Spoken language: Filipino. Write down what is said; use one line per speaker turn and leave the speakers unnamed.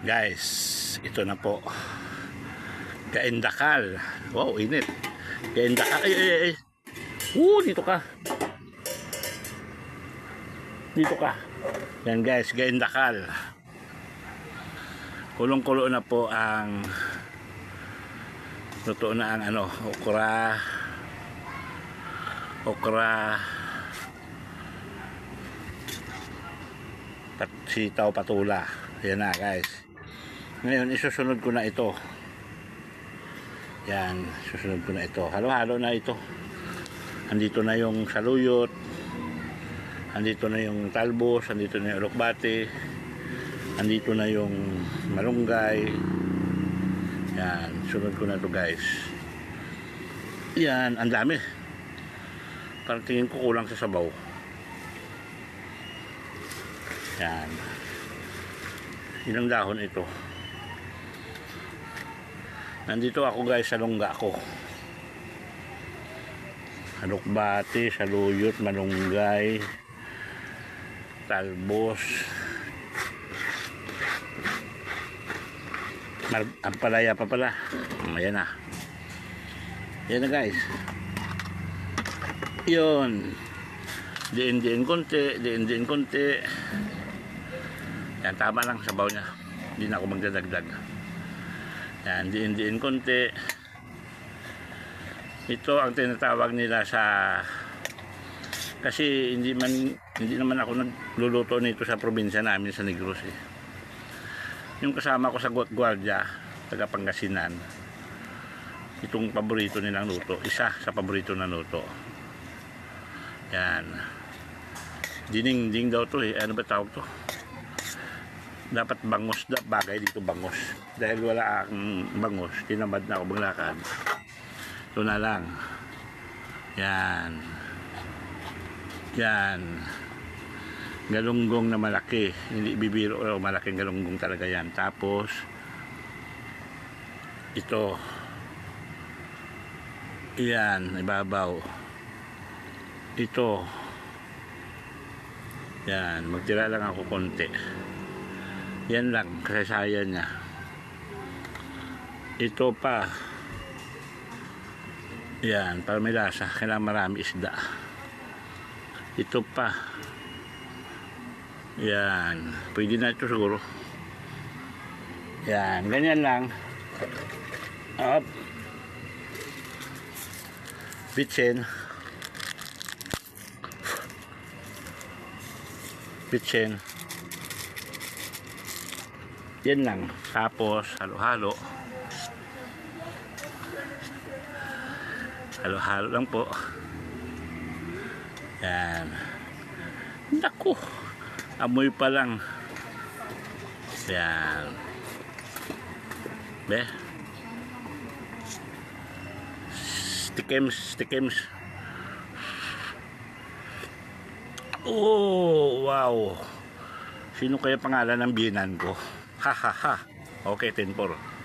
Guys, ito na po. Kaindakal. Wow, init. Kaindakal. Ay, ay, ay. Uh, dito ka. Dito ka. Yan guys, gaindakal. Kulong-kulo na po ang luto na ang ano, okra. Okra. Sitaw patula. Yan na guys. Ngayon, isusunod ko na ito. Yan, susunod ko na ito. Halo-halo na ito. Andito na yung saluyot. Andito na yung talbos. Andito na yung alokbate. Andito na yung malunggay. Yan, sunod ko na to guys. Yan, ang dami. Parang tingin ko kulang sa sabaw. Yan. Ilang dahon ito. Nandito ako guys sa lungga ko. Alokbate, saluyot, malunggay, talbos, Mar ang palaya pa pala. Ayan na. Ayan na guys. Yun. Diin-diin konti, diin-diin konti. Yan, tama lang sabaw niya. Hindi na ako magdadagdag. Yan, diin-diin konti. Ito ang tinatawag nila sa kasi hindi man hindi naman ako nagluluto nito sa probinsya namin sa Negros eh. Yung kasama ko sa gwardiya, taga Pangasinan, itong paborito nilang luto, isa sa paborito na luto. Yan. Dining-ding daw to eh. Ano ba tawag to? Dapat bangos da bagay dito bangos. Dahil wala akong bangos, tinamad na ako maglakad. Ito na lang. Yan. Yan galunggong na malaki hindi bibiro o malaking galunggong talaga yan tapos ito yan ibabaw ito yan magtira lang ako konti yan lang kasasayan niya ito pa yan para may lasa kailangan marami isda ito pa yan. Pwede na ito siguro. Yan. Ganyan lang. Up. Bitsin. Bitsin. Yan lang. Tapos, halo-halo. Halo-halo lang po. Yan. Naku amoy pa lang yan be stickems stickems oh wow sino kaya pangalan ng binan ko ha ha ha. Okay 10 4